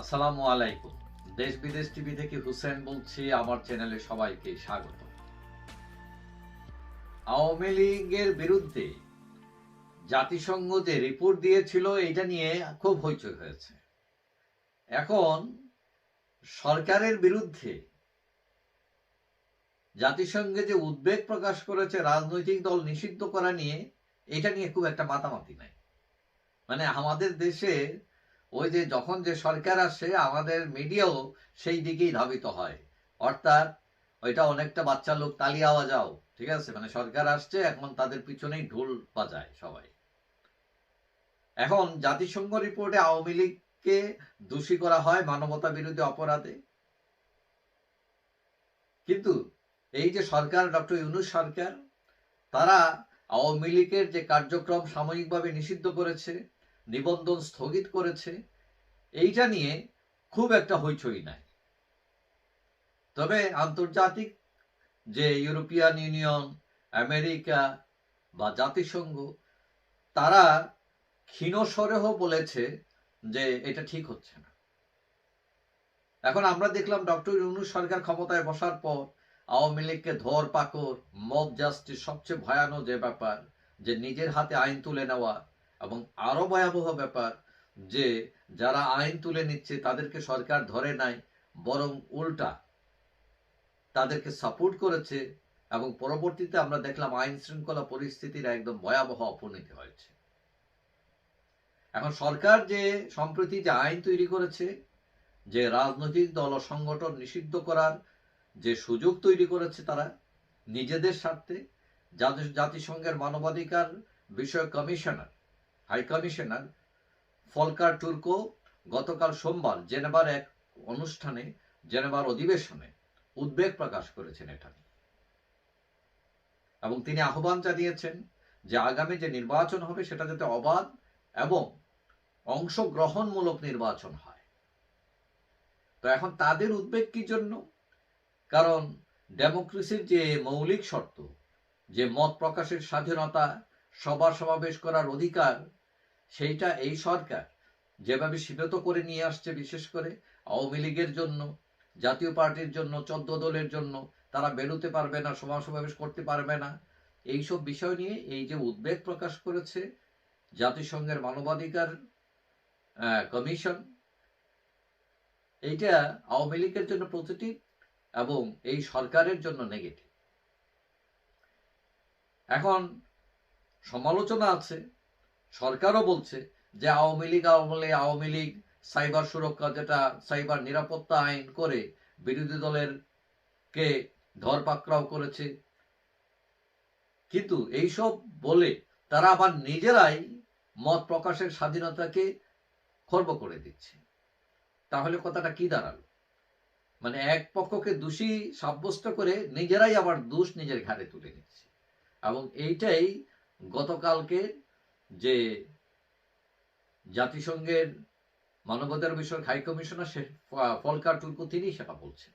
আসসালামু আলাইকুম। দেশ বিদেশ টিভি থেকে হুসেন বলছি, আমার চ্যানেলে সবাইকে স্বাগত। আওয়ামী লীগের বিরুদ্ধে জাতিসংঘ যে রিপোর্ট দিয়েছিল এটা নিয়ে খুব হইচই হয়েছে। এখন সরকারের বিরুদ্ধে জাতিসংঘে যে উদ্বেগ প্রকাশ করেছে, রাজনৈতিক দল নিষিদ্ধ করা নিয়ে এটা নিয়ে খুব একটা মাতামাতি নাই। মানে আমাদের দেশে ওই যে যখন যে সরকার আসে, আমাদের মিডিয়াও সেই দিকেই ধাবিত হয়। অর্থাৎ ওইটা অনেকটা বাচ্চা লোক তালিয়া বাজাও ঠিক আছে? মানে সরকার আসছে, এখন তাদের পিছনেই ঢোল বাজায় সবাই। এখন জাতিসংঘ রিপোর্টে আওয়ামী লীগকে দোষী করা হয় মানবতা বিরোধী অপরাধে। কিন্তু এই যে সরকার, ডক্টর ইউনুস সরকার, তারা আওয়ামী লীগের যে কার্যক্রম সাময়িকভাবে নিষিদ্ধ করেছে নিবন্ধন স্থগিত করেছে। এইটা নিয়ে খুব একটা হইচই নাই। তবে আন্তর্জাতিক যে ইউরোপিয়ান ইউনিয়ন, আমেরিকা বা জাতিসংঘ, তারা ক্ষীণস্বরেহ বলেছে যে এটা ঠিক হচ্ছে না। এখন আমরা দেখলাম ডক্টর ইউনুস সরকার ক্ষমতায় বসার পর আওয়ামী লীগকে ধর পাকড় মব জাস্টিস সবচেয়ে ভয়ানক যে ব্যাপার, যে নিজের হাতে আইন তুলে নেওয়া এবং আরও ভয়াবহ ব্যাপার যে, যারা আইন তুলে নিচ্ছে, তাদেরকে সরকার ধরে নাই, বরং উল্টা তাদেরকে সাপোর্ট করেছে এবং পরবর্তীতে আমরা দেখলাম আইন শৃঙ্খলা পরিস্থিতির একদম ভয়াবহ অবনতি হয়েছে। এখন সরকার যে সম্প্রতি যে আইন তৈরি করেছে, যে রাজনৈতিক দল ও সংগঠন নিষিদ্ধ করার যে সুযোগ তৈরি করেছে তারা নিজেদের স্বার্থে জাতিসংঘের মানবাধিকার বিষয়ক commissioner high commissioner Volker Turk গতকাল সোমবার জেনেভার এক অনুষ্ঠানে, জেনেভার অধিবেশনে উদ্বেগ প্রকাশ করেছেন এটা। এবং তিনি আহ্বান জানিয়েছেন যে আগামী যে নির্বাচন হবে সেটা যাতে অবাধ এবং অংশগ্রহণমূলক নির্বাচন হয়। তো এখন তাদের উদ্বেগ কি জন্য? কারণ ডেমোক্রেসির যে মৌলিক শর্ত, যে মত প্রকাশের স্বাধীনতা, সভা সমাবেশ করার অধিকার সেইটা এই সরকার। যেভাবে সীমিত করে নিয়ে আসছে বিশেষ করে আওয়ামী লীগের জন্য, জাতীয় পার্টির জন্য, চোদ্দ দলের জন্য, তারা বেরোতে পারবে না, সমাবেশ করতে পারবে না। এইসব বিষয় নিয়ে এই যে উদ্বেগ প্রকাশ করেছে জাতিসংঘের মানবাধিকার কমিশন, এইটা আওয়ামী লীগের জন্য পজিটিভ এবং এই সরকারের জন্য নেগেটিভ। এখন সমালোচনা আছে সরকারও বলছে যে আওয়ামী লীগ আমলে আওয়ামী লীগ, সাইবার সুরক্ষা যেটা সাইবার নিরাপত্তা আইন করে বিরোধী দলের কে ধরপাকড়াও করেছে। কিন্তু এইসব বলে তারা আবার নিজেরাই মত প্রকাশের স্বাধীনতাকে খর্ব করে দিচ্ছে। তাহলে কথাটা কি দাঁড়াল? মানে এক পক্ষকে দোষী সাব্যস্ত করে নিজেরাই আবার দোষ নিজের ঘাড়ে তুলে নিচ্ছে। এবং এইটাই গতকালকে যে জাতিসংঘের মানবাধিকার বিষয়ক হাই কমিশনার ফলকার টুর্কু তিনি সেটা বলছেন,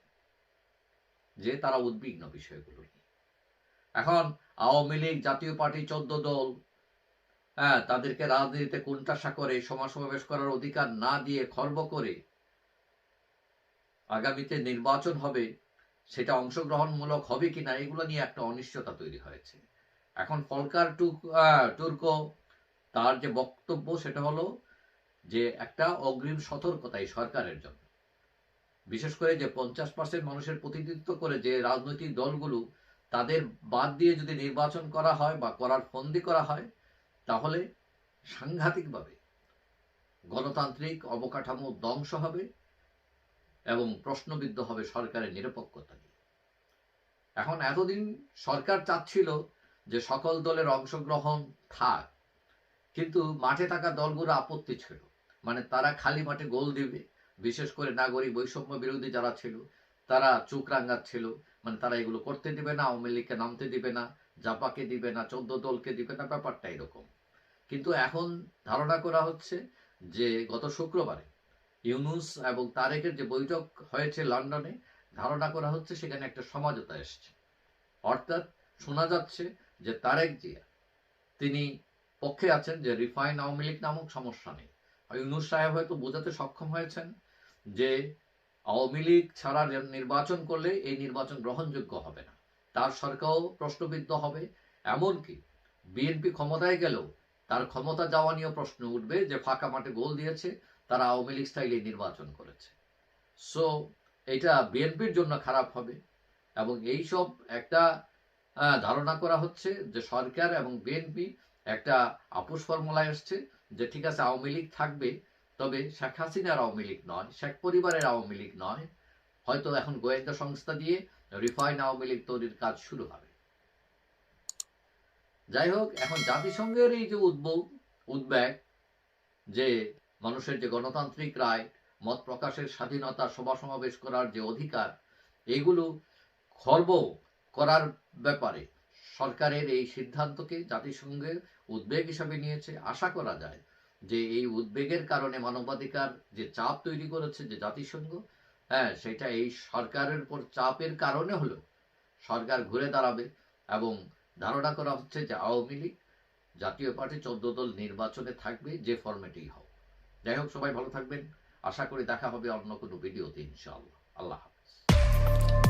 যে তারা উদ্বিগ্ন বিষয়গুলো নিয়ে। এখন আওয়ামী লীগ, জাতীয় পার্টি, চোদ্দ দল হ্যাঁ তাদেরকে রাজনীতিতে কোনটাশা করে, সমাজ সমাবেশ করার অধিকার না দিয়ে খর্ব করে আগামীতে নির্বাচন হবে, সেটা অংশগ্রহণমূলক হবে কিনা, এগুলো নিয়ে একটা অনিশ্চয়তা তৈরি হয়েছে। এখন ফলকার টুর্কো তার যে বক্তব্য সেটা হলো যে একটা অগ্রিম সতর্কতা এই সরকারের জন্য। বিশেষ করে যে পঞ্চাশ পার্সেন্ট মানুষের প্রতিনিধিত্ব করে যে রাজনৈতিক দলগুলো তাদের বাদ দিয়ে যদি নির্বাচন করা হয় বা করার ফন্দি করা হয়, তাহলে সাংঘাতিকভাবে গণতান্ত্রিক অবকাঠামো ধ্বংস হবে এবং প্রশ্নবিদ্ধ হবে সরকারের নিরপেক্ষতা নিয়ে। এখন এতদিন সরকার চাচ্ছিল যে সকল দলের অংশগ্রহণ থাক কিন্তু মাঠে থাকা দলগুলো আপত্তি ছিল। মানে তারা খালি মাঠে গোল দিবে। বিশেষ করে নাগরিক বৈষম্য বিরোধী যারা ছিল, তারা চোখ রাঙ্গাচ্ছিল মানে তারা এগুলো করতে দিবে না, আওয়ামী লীগকে নামতে দিবে না, জাপাকে দিবে না, চোদ্দ দলকে দিবে না, ব্যাপারটা এরকম। কিন্তু এখন ধারণা করা হচ্ছে যে গত শুক্রবারে ইউনুস এবং তারেকের যে বৈঠক হয়েছে লন্ডনে, ধারণা করা হচ্ছে সেখানে একটা সমাজতা এসছে। অর্থাৎ শোনা যাচ্ছে যে তারেক জিয়া, তিনি পক্ষে আছেন যে রিফাইন আওয়ামী লীগ নামক সমস্যা নেই। ইউনুস সাহেব হয়তো বোঝাতে সক্ষম হয়েছেন যে আওয়ামী লীগ ছাড়া নির্বাচন করলে এই নির্বাচন গ্রহণযোগ্য হবে না। তার সরকারও প্রশ্নবিদ্ধ হবে। এমনকি বিএনপি ক্ষমতায় গেলেও তার ক্ষমতা যাওয়া নিয়েও প্রশ্ন উঠবে যে ফাঁকা মাঠে গোল দিয়েছে, তারা আওয়ামী লীগ স্টাইলে নির্বাচন করেছে। সো এটা বিএনপির জন্য খারাপ হবে এবং এই সব একটা ধারণা করা হচ্ছে যে সরকার এবং বিএনপি একটা আপোষ ফর্মুলায় এসছে যে ঠিক আছে, আওয়ামী লীগ থাকবে, তবে শেখ হাসিনার আওয়ামী লীগ নয়, শেখ পরিবারের আওয়ামী লীগ নয়। হয়তো এখন গোয়েন্দা সংস্থা দিয়ে রিফাইন আওয়ামী লীগ তৈরির কাজ শুরু হবে। যাই হোক, এখন জাতিসংঘের এই যে উদ্যোগ উদ্বেগ যে মানুষের যে গণতান্ত্রিক রায়, মত প্রকাশের স্বাধীনতা সভা সমাবেশ করার যে অধিকার, এগুলো খর্ব করার ব্যাপারে সরকারের এই সিদ্ধান্তকে জাতিসংঘের উদ্বেগ হিসাবে নিয়েছে। আশা করা যায় যে এই উদ্বেগের কারণে মানবাধিকার যে চাপ তৈরি করেছে যে জাতিসংঘ হ্যাঁ সেটা এই সরকারের উপর চাপের কারণে হলো সরকার ঘুরে দাঁড়াবে এবং ধারণা করা হচ্ছে যে আওয়ামী লীগ জাতীয় পার্টি চোদ্দ দল নির্বাচনে থাকবে যে ফরম্যাটেই হোক। যাই হোক, সবাই ভালো থাকবেন। আশা করি দেখা হবে অন্য কোনো ভিডিওতে ইনশাআল্লাহ। আল্লাহ হাফেজ।